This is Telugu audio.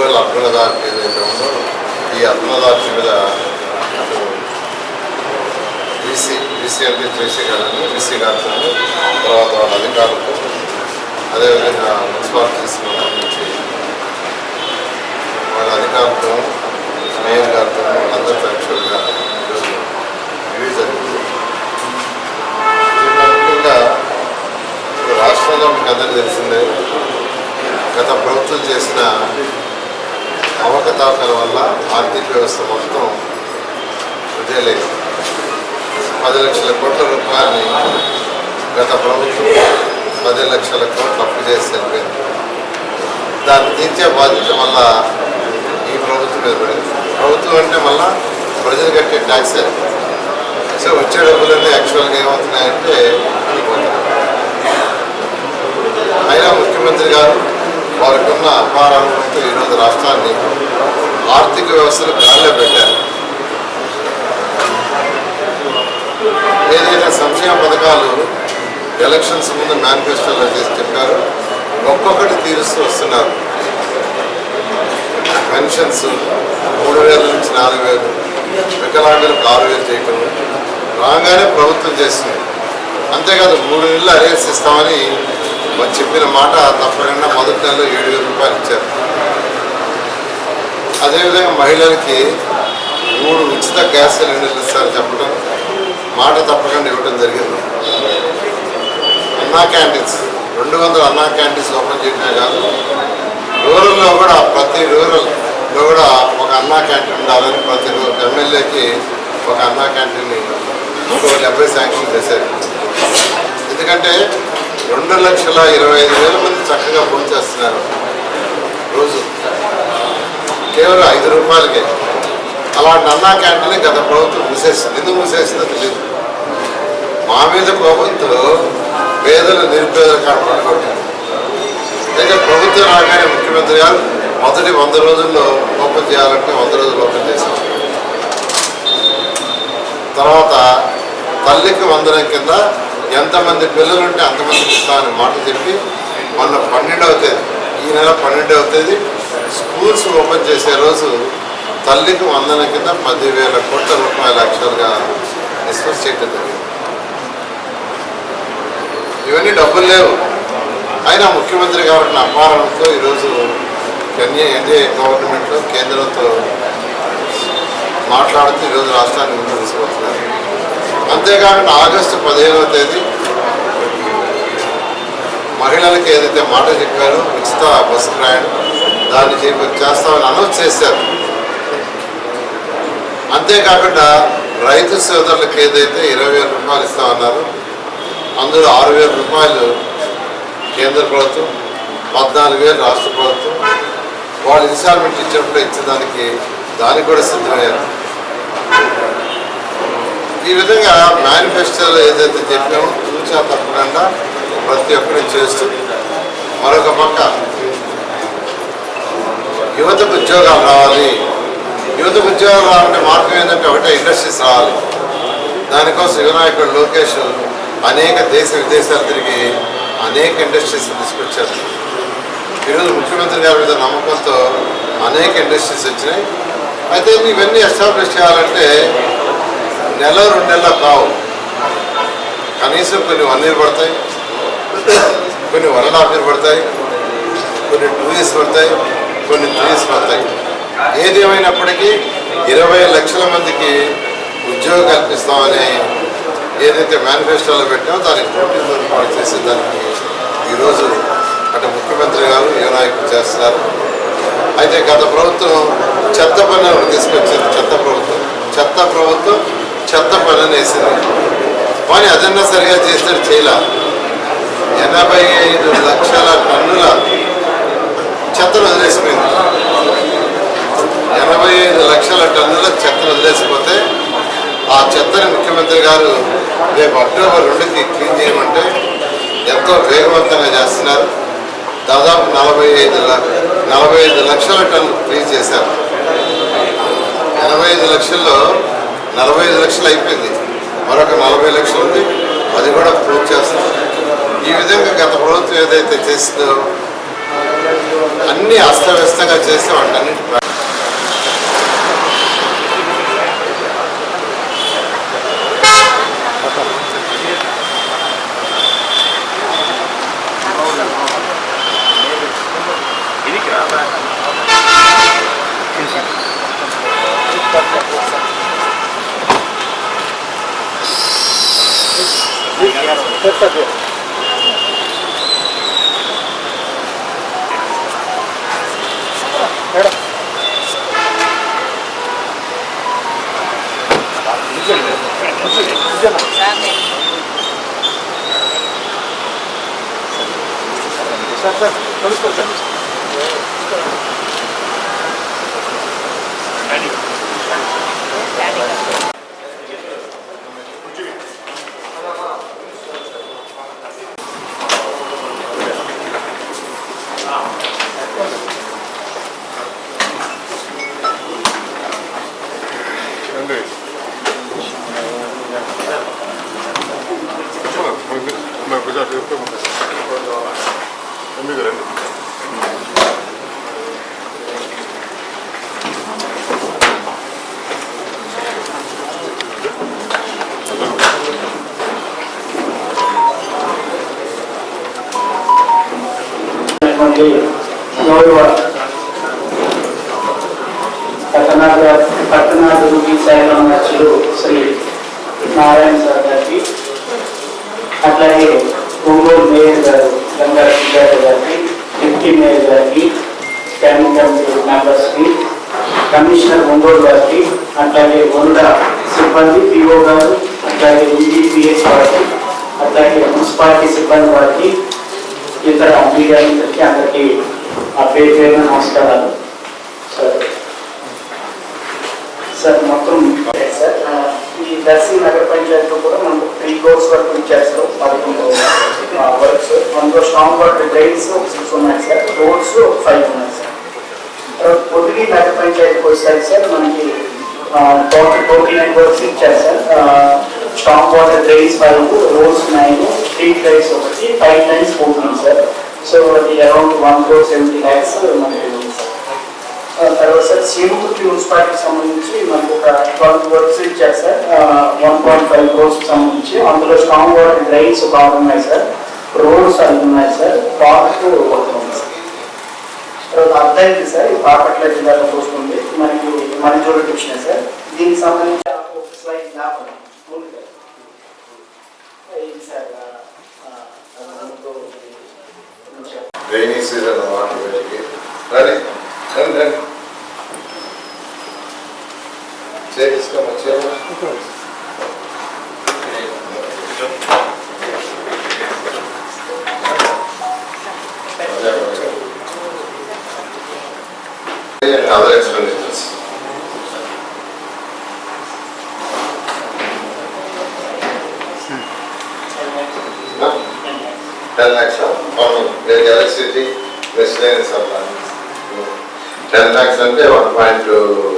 ఒంగోలు అర్బనదార్చి ఏదైతే ఉందో ఈ అర్బనదార్చి మీద బీసీ బీసీ అంటే గారిని బీసీ గారితో తర్వాత వాళ్ళ అధికారులతో అదేవిధంగా మున్సిపాలిటీస్ నుంచి వాళ్ళ అధికారులతో మేయర్ గారితో వాళ్ళందరితో యాక్చువల్గా ఈరోజు ఇవి జరిగింది. ముఖ్యంగా రాష్ట్రంలో మీకు అందరికీ తెలిసిందే గత ప్రభుత్వం చేసిన అవకతవకల వల్ల ఆర్థిక వ్యవస్థ మొత్తం విజయలేదు పది లక్షల కోట్ల రూపాయలని గత ప్రభుత్వం పది లక్షల కోట్లు అప్పు చేసి వెళ్ళిపోయింది. దాన్ని తీర్చే బాధ్యత మళ్ళా ఈ ప్రభుత్వం మీద పడింది. ప్రభుత్వం అంటే మళ్ళా ప్రజలు కట్టే ట్యాక్సే సో వచ్చే డబ్బులన్నీ యాక్చువల్గా ఏమవుతున్నాయంటే అయినా ముఖ్యమంత్రి గారు వారికి ఉన్న అపార ఈరోజు రాష్ట్రాన్ని ఆర్థిక వ్యవస్థను గాలిలో పెట్టారు. ఏదైతే సంక్షేమ పథకాలు ఎలక్షన్స్ ముందు మేనిఫెస్టోలో చేసి చెప్పారు. ఒక్కొక్కటి తీరుస్తూ వస్తున్నారు. పెన్షన్స్ మూడు వేల నుంచి నాలుగు వేలు వికలాంగులకు ఆరు వేలు చేయటం రాగానే ప్రభుత్వం చేస్తుంది. అంతేకాదు మూడు నెలలు అరేస్ ఇస్తామని మరి చెప్పిన మాట తప్పకుండా మొదటి నెలలో ఏడు వేల రూపాయలు ఇచ్చారు. అదేవిధంగా మహిళలకి మూడు ఉచిత గ్యాస్ సిలిండర్లు ఇస్తారు చెప్పడం మాట తప్పకుండా ఇవ్వడం జరిగింది. అన్నా క్యాంటీన్స్ రెండు వందల అన్నా క్యాంటీన్స్ ఓపెన్ చేయడమే కాదు రూరల్లో కూడా ప్రతి రూరల్లో కూడా ఒక అన్నా క్యాంటీన్ ఉండాలని ప్రతి రూ- ఎమ్మెల్యేకి ఒక అన్నా క్యాంటీన్ని ఇంకో డెబ్బై శాంక్షన్ చేశారు. ఎందుకంటే రెండు లక్షల ఇరవై ఐదు వేల మంది చక్కగా ఫోన్ చేస్తున్నారు. రోజు. కేవలం ఐదు రూపాయలకే. అలాంటి అన్నా క్యాంటీన్ గత ప్రభుత్వం మూసేసింది. ఎందుకు మూసేసిందో తెలియదు మా మీద కోపంతో పేదలు నిరుపేదలు కాపాడుకోవటం అయితే ప్రభుత్వం రాగానే ముఖ్యమంత్రి గారు మొదటి వంద రోజుల్లో ఓపెన్ చేయాలంటే వంద రోజులు ఓపెన్ చేశాం. తర్వాత తల్లికి వందనం కింద ఎంతమంది పిల్లలు ఉంటే అంతమందికి ఇస్తామని మాట చెప్పి మొన్న పన్నెండవ తేదీ ఈ నెల పన్నెండవ తేదీ స్కూల్స్ ఓపెన్ చేసే రోజు తల్లికి వందల కింద పదివేల కోట్ల రూపాయలు యాక్చువల్గా డిస్కస్ చేయడం జరిగింది. ఇవన్నీ డబ్బులు లేవు. అయినా ముఖ్యమంత్రి గారి అపారంతో ఈరోజు కన్యా ఎన్డీఏ గవర్నమెంట్లో కేంద్రంతో మాట్లాడుతూ ఈరోజు రాష్ట్రాన్ని ముందు తీసుకొస్తున్నారు అంతేకాకుండా ఆగస్టు పదిహేనవ తేదీ మహిళలకు ఏదైతే మాట చెప్పారో ఉచిత బస్సు ప్రయాణం దాన్ని చెప్పి చేస్తామని అనౌన్స్ చేశారు. అంతేకాకుండా రైతు సోదరులకు ఏదైతే ఇరవై వేల రూపాయలు ఇస్తామన్నారు అందులో ఆరు వేల రూపాయలు కేంద్ర ప్రభుత్వం పద్నాలుగు వేలు రాష్ట్ర ప్రభుత్వం వాళ్ళు ఇన్స్టాల్మెంట్ ఇచ్చినప్పుడు ఇచ్చేదానికి దానికి కూడా సిద్ధమయ్యారు. ఈ విధంగా మేనిఫెస్టోలో ఏదైతే చెప్పామో తూచా తప్పకుండా ప్రతి ఒక్కరు చేస్తూ మరొక పక్క యువతకు ఉద్యోగాలు రావాలి. యువతకు ఉద్యోగాలు రావాలంటే మార్గం ఏంటంటే ఒకటే ఇండస్ట్రీస్ రావాలి. దానికోసం యువనాయకుడు లోకేష్ అనేక దేశ విదేశాలు తిరిగి అనేక ఇండస్ట్రీస్ తీసుకొచ్చారు. ఈరోజు ముఖ్యమంత్రి గారి మీద నమ్మకంతో అనేక ఇండస్ట్రీస్ వచ్చినాయి. అయితే ఇవన్నీ ఎస్టాబ్లిష్ చేయాలంటే నెల రెండు నెలలు కావు కనీసం కొన్ని వన్ ఇయర్ పడతాయి. కొన్ని వన్ అండ్ హాఫ్ ఇయర్ పడతాయి. కొన్ని టూ ఇయర్స్ పడతాయి. కొన్ని త్రీ ఇయర్స్ పడతాయి. ఏది ఏమైనప్పటికీ ఇరవై లక్షల మందికి ఉద్యోగం కల్పిస్తామని ఏదైతే మేనిఫెస్టోలో పెట్టామో దానికి నోటీస్ ఏర్పాటు చేసి దానికి ఈరోజు అంటే ముఖ్యమంత్రి గారు యువ నాయకులు చేస్తున్నారు. అయితే గత ప్రభుత్వం చెత్త పనులను తీసుకొచ్చింది. చెత్త ప్రభుత్వం. చెత్త ప్రభుత్వం చెత్త పనులు వేసింది. కానీ అదన్నా సరిగా చేసినట్టు చేయలే ఎనభై ఐదు లక్షల టన్నుల చెత్తను వదిలేసిపోయింది. ఎనభై ఐదు లక్షల టన్నుల చెత్తను వదిలేసిపోతే ఆ చెత్తని ముఖ్యమంత్రి గారు రేపు అక్టోబర్ రెండుకి క్లీన్ చేయమంటే ఎంతో వేగవంతంగా చేస్తున్నారు. దాదాపు నలభై ఐదు నలభై ఐదు లక్షల టన్ను క్లీన్ చేశారు. ఎనభై ఐదు లక్షల్లో నలభై ఐదు లక్షలు అయిపోయింది. మరొక నలభై లక్షలు ఉంది. అది కూడా పూర్తి చేస్తాం. ఈ విధంగా గత ప్రభుత్వం ఏదైతే చేసిందో అన్నీ అస్తవ్యస్తంగా చేసి സത്യം Thank you. ぐらいです。Gracias. పట్టణాధ పట్టణాభివృద్ధి శాఖ మంత్రులు శ్రీ నారాయణ సార్ గారికి అట్లాగే ఒంగోలు మేయర్ గారు గంగా సుజాత గారికి డిప్యూటీ మేయర్ గారికి స్టాండింగ్ కమిటీ మెంబర్స్కి కమిషనర్ ఒంగోలు గారికి అట్లాగే వంద సిబ్బంది పిఓ గారు అట్లాగే ఈడీపీఎస్ వారికి అట్లాగే మున్సిపాలిటీ సిబ్బంది వారికి ఇతర మీడియా మిత్రులకి అందరికీ ఆ పేరు పేరున నమస్కారాలు. సార్. సార్ మొత్తం సార్ ఈ దర్శి నగర పంచాయతీలో కూడా మనకు త్రీ కోర్స్ వరకు ఇచ్చారు సార్ పదకొండు వర్క్స్ అందులో స్ట్రాంగ్ వాటర్ డ్రైన్స్ ఒక సిక్స్ ఉన్నాయి సార్ రోడ్స్ ఒక ఫైవ్ ఉన్నాయి సార్. తర్వాత పొదిలి నగర పంచాయతీకి వచ్చేసరికి సార్ మనకి టోటల్ ట్వంటీ నైన్ వర్క్స్ ఇచ్చారు sir. Strong water drains five roads nine street lights ఒకటి five lines fourteen sir. So అది around one crore seventy lakhs మనకి సార్ ఆ, తర్వాత సార్ మున్సిపాలిటీకి సంబంధించి మనకు ఒక ట్వెల్వ్ వర్క్స్ ఇచ్చారు సార్. వన్ పాయింట్ ఫైవ్ క్రోర్స్కి సంబంధించి. అందులో స్ట్రాంగ్ వాటర్ డ్రైన్స్ బాగా ఉన్నాయి సార్. రోడ్స్ ఐదు ఉన్నాయి సార్. పార్క్ ఒకటి ఉంది సార్. తర్వాత అర్థమైంది సార్ ఈ బాపట్ల జిల్లాలో చూస్తుంది మనకి మణిజోడు డివిజన్ సార్. దీనికి సంబంధించి ఒక స్లైడ్ జ్ఞాపకం ఇది సార్ రైనీ సీజన్ వాటర్ కానీ Ustedes como chairman. Ten lakhs, Okay. Or no, the electricity, miscellaneous supply. Ten lakhs and one point two